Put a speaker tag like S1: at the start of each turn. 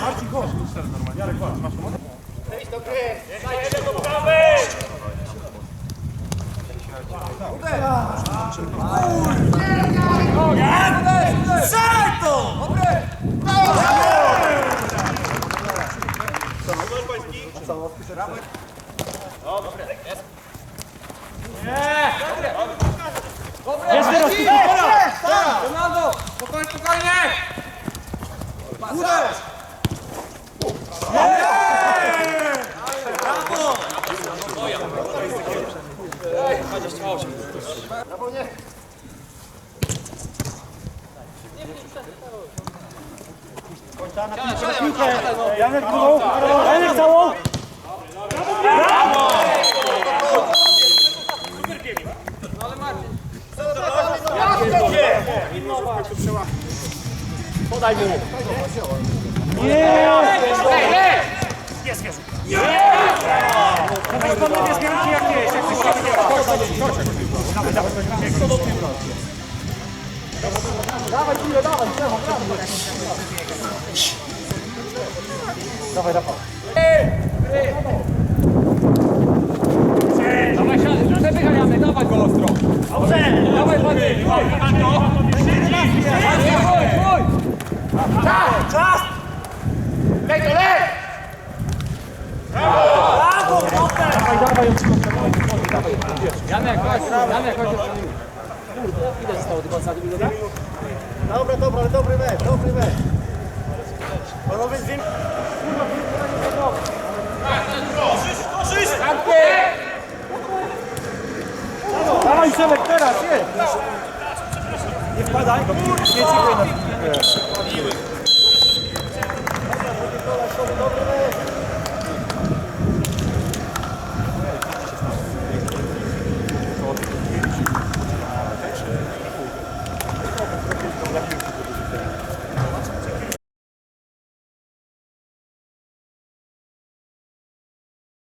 S1: Marcin, chodź. Jarek, chodź, masz numer?
S2: Jest teraz
S3: Fernando! Spokojnie, spokojnie! Uderz!
S2: piłkę. Janek drugą. Janek całą.
S1: Podaj mu.
S2: Teraz to niebieskie ręki jakieś. Jak coś się Dawaj, Julio, dawaj, brawo, brawo. Dawaj, Rafał.
S3: Dawaj, przepychaj, dawaj go ostro! Dawaj, Patryk! Chodź, chodź!
S2: Czas!
S3: Lej to, lej!
S2: Dawaj, dawaj, ją
S3: Janek, chodź, Janek, chodź.
S2: Ile zostało do końca minuta?
S1: Dobra, dobra, ale dobry mecz, dobry mecz. Panowie, z
S2: Dawaj, Przemek, teraz, jest! Nie wpadaj, nie cykuj na